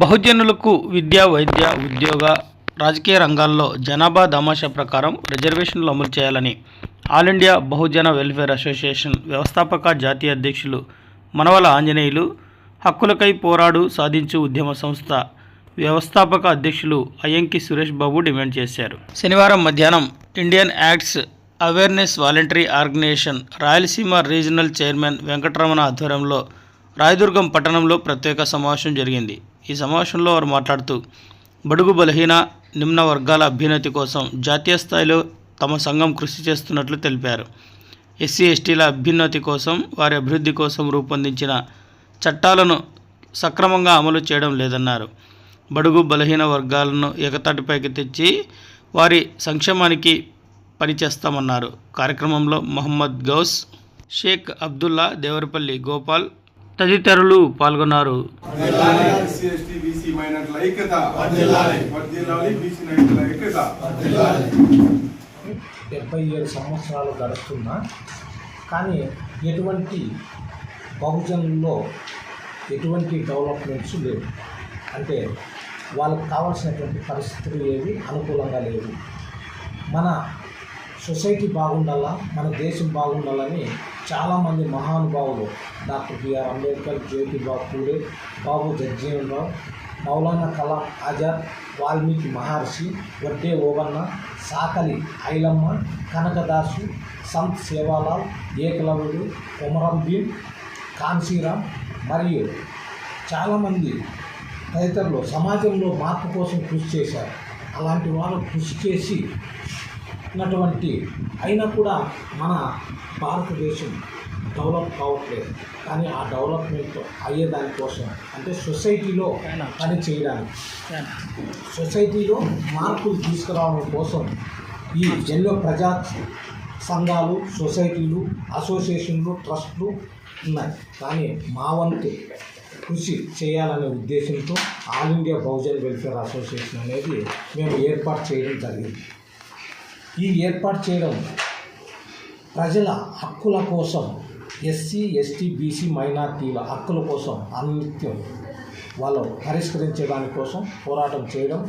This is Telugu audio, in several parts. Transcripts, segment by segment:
బహుజనులకు విద్య వైద్య ఉద్యోగ రాజకీయ రంగాల్లో జనాభా దామాషా ప్రకారం రిజర్వేషన్లు అమలు చేయాలని all India Bahujana welfare association వ్యవస్థాపక జాతీయ అధ్యక్షులు మనవల ఆంజనేయులు హక్కులకై పోరాడు సాధించు ఉద్యమ సంస్థ వ్యవస్థాపక అధ్యక్షులు అయ్యంకి సురేష్ బాబు డిమాండ్ చేశారు. శనివారం మధ్యాహ్నం Indian acts awareness voluntary organisation Rayalaseema regional chairman Venkataramana ఆధ్వర్యంలో రాయదుర్గం పట్టణంలో ప్రత్యేక సమావేశం జరిగింది. ఈ సమావేశంలో వారు మాట్లాడుతూ బడుగు బలహీన నిమ్న వర్గాల అభ్యున్నతి కోసం జాతీయ స్థాయిలో తమ సంఘం కృషి చేస్తున్నట్లు తెలిపారు. ఎస్సీ ఎస్టీల అభ్యున్నతి కోసం వారి అభివృద్ధి కోసం రూపొందించిన చట్టాలను సక్రమంగా అమలు చేయడం లేదన్నారు. బడుగు బలహీన వర్గాలను ఏకతాటిపైకి తెచ్చి వారి సంక్షేమానికి పనిచేస్తామన్నారు. కార్యక్రమంలో మహమ్మద్ గౌస్ షేక్ అబ్దుల్లా దేవరపల్లి గోపాల్ తదితరులు పాల్గొన్నారు. డెబ్బై ఏడు సంవత్సరాలు గడుస్తున్నా కానీ ఎటువంటి బహుజనుల్లో ఎటువంటి డెవలప్మెంట్స్ లేవు. అంటే వాళ్ళకు కావాల్సినటువంటి పరిస్థితులు ఏవి? అనుకూలంగా లేవు. మన సొసైటీ బాగుండాలా? మన దేశం బాగుండాలని చాలామంది మహానుభావులు doctor B R Ambedkar Jyotiba Phule Babu Jagjivan Rao Maulana Kalam Azad Valmiki Maharshi Vadde Obanna Sakali Ailamma Kanakadasu Sant Sevalal Ekalavudu Komaram Bheem Kanshiram మరియు చాలామంది తదితరులు సమాజంలో మార్పు కోసం కృషి చేశారు. అలాంటి వాళ్ళు కృషి చేసి ఉన్నటువంటి అయినా కూడా మన భారతదేశం డెవలప్ కావట్లేదు. కానీ ఆ డెవలప్మెంట్ అయ్యేదానికోసం అంటే సొసైటీలో పని చేయడానికి. సొసైటీలో మార్పులు తీసుకురావడం కోసం ఈ ఎన్నో ప్రజా సంఘాలు సొసైటీలు అసోసియేషన్లు ట్రస్టులు ఉన్నాయి. కానీ మా వంతు కృషి చేయాలనే ఉద్దేశంతో all India Bahujan welfare association అనేది మేము ఏర్పాటు చేయడం జరిగింది. ఈ ఏర్పాటు చేయడం ప్రజల హక్కుల కోసం ఎస్సీ ఎస్టీ బీసీ మైనార్టీల హక్కుల కోసం అనిత్యం వాళ్ళు పరిష్కరించే దానికోసం పోరాటం చేయడం.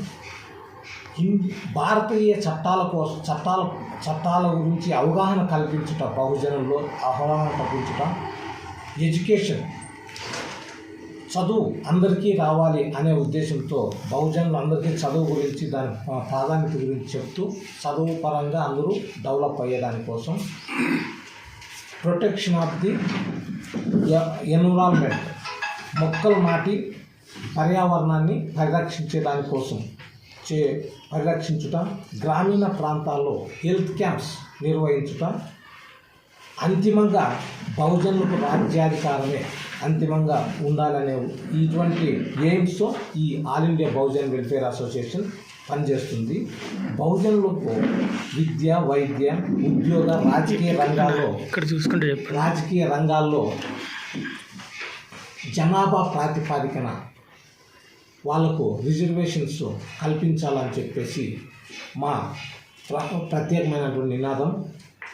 హిందీ భారతీయ చట్టాల కోసం చట్టాల చట్టాల గురించి అవగాహన కల్పించుట బహుజనంలో అవగాహన కల్పించుట. ఎడ్యుకేషన్ చదువు అందరికీ రావాలి అనే ఉద్దేశంతో బహుజనులు అందరికీ చదువు గురించి దాని ప్రాధాన్యత గురించి చెప్తూ చదువు పరంగా అందరూ డెవలప్ అయ్యేదానికోసం ప్రొటెక్షన్ ఆఫ్ ది ఎన్విరాన్మెంట్. మొక్కలు నాటి పర్యావరణాన్ని పరిరక్షించే దానికోసం చే పరిరక్షించుట గ్రామీణ ప్రాంతాల్లో హెల్త్ క్యాంప్స్ నిర్వహించుట అంతిమంగా బహుజనులకు రాజ్యాధికారమే. అంతిమంగా ఉండాలనే ఇటువంటి ఎయిమ్స్తో ఈ all India Bahujan welfare association పనిచేస్తుంది. బహుజనులకు విద్య వైద్య ఉద్యోగ రాజకీయ రంగాల్లో ఇక్కడ చూసుకుంటే రాజకీయ రంగాల్లో జనాభా ప్రాతిపాదికన వాళ్ళకు రిజర్వేషన్స్ కల్పించాలని చెప్పేసి మా ప్ర- ప్రత్యేకమైనటువంటి నినాదం.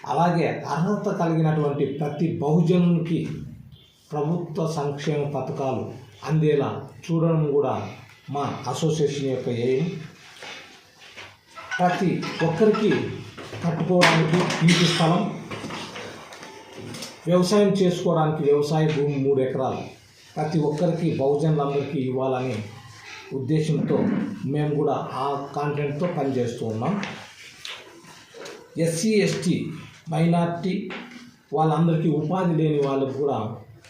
అలాగే అర్హత కలిగినటువంటి ప్రతి బహుజనునికి ప్రభుత్వ సంక్షేమ పథకాలు అందేలా చూడడం కూడా మా అసోసియేషన్ యొక్క ఎయిమ్ ప్రతి ఒక్కరికి కట్టుకోవడానికి ఇంటి స్థలం వ్యవసాయం చేసుకోవడానికి వ్యవసాయ భూమి మూడు ఎకరాలు. ప్రతి ఒక్కరికి బహుజనులందరికీ ఇవ్వాలనే ఉద్దేశంతో మేము కూడా ఆ కాంటెంట్తో పనిచేస్తూ ఉన్నాం. ఎస్సీ ఎస్టీ మైనార్టీ వాళ్ళందరికీ ఉపాధి లేని వాళ్ళకు కూడా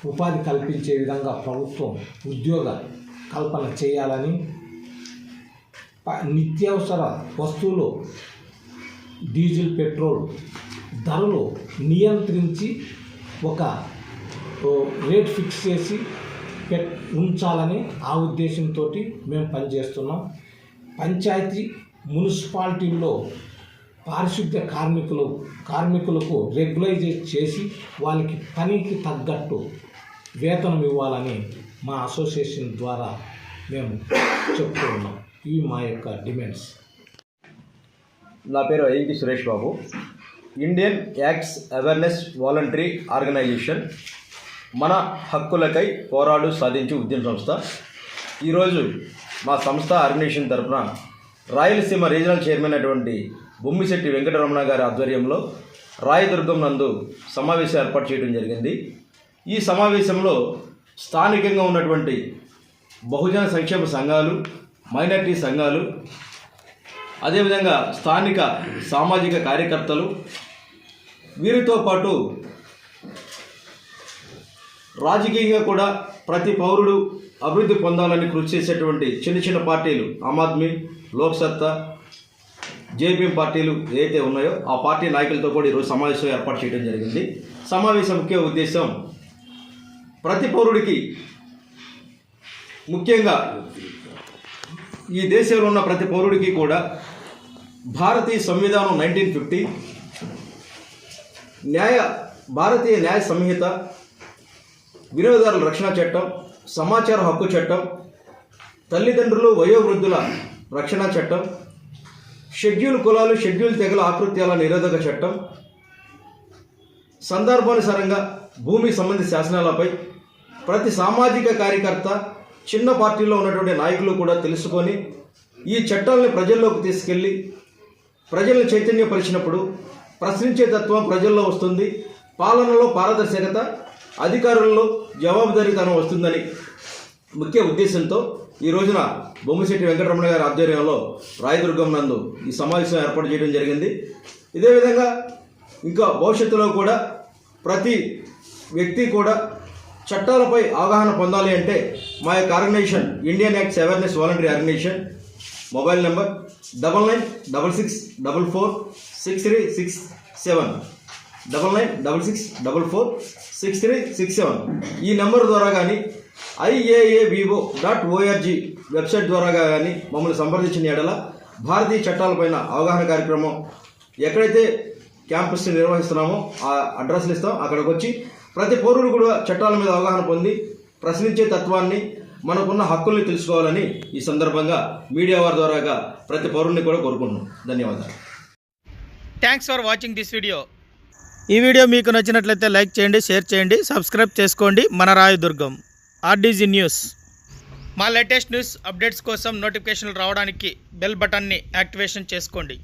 ఉపాధి కల్పించే విధంగా ప్రభుత్వం ఉద్యోగ కల్పన చేయాలని ప- నిత్యావసర వస్తువులు డీజిల్ పెట్రోల్ ధరలు నియంత్రించి ఒక రేట్ ఫిక్స్ చేసి పెట్ ఉంచాలని ఆ ఉద్దేశంతో మేము పనిచేస్తున్నాం. పంచాయతీ మున్సిపాలిటీల్లో పారిశుద్ధ్య కార్మికులు కార్మికులకు రెగ్యులైజ్ చేసి వాళ్ళకి పనికి తగ్గట్టు వేతనం ఇవ్వాలని మా అసోసియేషన్ ద్వారా మేము చెప్తూ ఉన్నాం. ఇవి మా యొక్క డిమాండ్స్. నా పేరు Ayyanki Suresh Babu. Indian acts awareness voluntary organisation మన హక్కులకై పోరాడు సాధించే ఉద్యమ సంస్థ. ఈరోజు మా సంస్థ ఆర్గనైజేషన్ తరఫున రాయలసీమ రీజనల్ చైర్మన్ అటువంటి బొమ్మిశెట్టి వెంకటరమణ గారి ఆధ్వర్యంలో రాయదుర్గం నందు సమావేశం ఏర్పాటు చేయడం జరిగింది. ఈ సమావేశంలో స్థానికంగా ఉన్నటువంటి బహుజన సంక్షేమ సంఘాలు మైనార్టీ సంఘాలు అదేవిధంగా స్థానిక సామాజిక కార్యకర్తలు వీరితో పాటు రాజకీయంగా కూడా ప్రతి పౌరుడు అభివృద్ధి పొందాలని కృషి చేసేటువంటి చిన్న చిన్న పార్టీలు ఆమ్ ఆద్మీ లోక్సత్తా జేపీఎం పార్టీలు ఏదైతే ఉన్నాయో ఆ పార్టీ నాయకులతో కూడా ఈరోజు సమావేశం ఏర్పాటు చేయడం జరిగింది. సమావేశం ముఖ్య ఉద్దేశం ప్రతి పౌరుడికి ముఖ్యంగా ఈ దేశంలో ఉన్న ప్రతి పౌరుడికి కూడా భారతీయ సంవిధానం నైన్టీన్ ఫిఫ్టీ న్యాయ భారతీయ న్యాయ సంహిత వినియోగదారుల రక్షణ చట్టం సమాచార హక్కు చట్టం తల్లిదండ్రులు వయోవృద్ధుల రక్షణ చట్టం షెడ్యూల్ కులాలు షెడ్యూల్ తెగల ఆకృత్యాల నిరోధక చట్టం సందర్భానుసారంగా భూమి సంబంధిత శాసనాలపై ప్రతి సామాజిక కార్యకర్త చిన్న పార్టీలో ఉన్నటువంటి నాయకులు కూడా తెలుసుకొని ఈ చట్టాలను ప్రజల్లోకి తీసుకెళ్ళి ప్రజలను చైతన్యపరిచినప్పుడు ప్రశ్నించే తత్వం ప్రజల్లో వస్తుంది. పాలనలో పారదర్శకత అధికారుల్లో జవాబుదారీతనం వస్తుందని ముఖ్య ఉద్దేశంతో ఈ రోజున బొమ్మశెట్టి వెంకటరమణ గారి ఆధ్వర్యంలో రాయదుర్గం నందు ఈ సమావేశం ఏర్పాటు చేయడం జరిగింది. ఇదే విధంగా ఇంకా భవిష్యత్తులో కూడా ప్రతి వ్యక్తి కూడా చట్టాలపై అవగాహన పొందాలి అంటే మా యొక్క organisation Indian acts awareness voluntary organisation. Mobile number double nine double six double four six three six seven. Double nine double six double four six three six seven. ఈ నెంబర్ ద్వారా కానీ ఐఏఏవిఓ డాట్ ఓఆర్జీ వెబ్సైట్ ద్వారా కానీ మమ్మల్ని సంప్రదించిన ఎడల భారతీయ చట్టాలపైన అవగాహన కార్యక్రమం ఎక్కడైతే క్యాంపస్ నిర్వహిస్తున్నామో ఆ అడ్రస్లు ఇస్తాం. అక్కడికి వచ్చి ప్రతి పౌరుడు కూడా చట్టాల మీద అవగాహన పొంది ప్రశ్నించే తత్వాన్ని మనకున్న హక్కుల్ని తెలుసుకోవాలని ఈ సందర్భంగా మీడియా వారి ద్వారాగా ప్రతి పౌరుడిని కూడా కోరుకుంటున్నాం. ధన్యవాదాలు. Thanks for watching this video ఈ వీడియో మీకు నచ్చినట్లయితే లైక్ చేయండి షేర్ చేయండి సబ్స్క్రైబ్ చేసుకోండి. మన రాయదుర్గం ఆర్డీజీ న్యూస్ మా లేటెస్ట్ న్యూస్ అప్డేట్స్ కోసం నోటిఫికేషన్లు రావడానికి బెల్ బటన్ని యాక్టివేషన్ చేసుకోండి.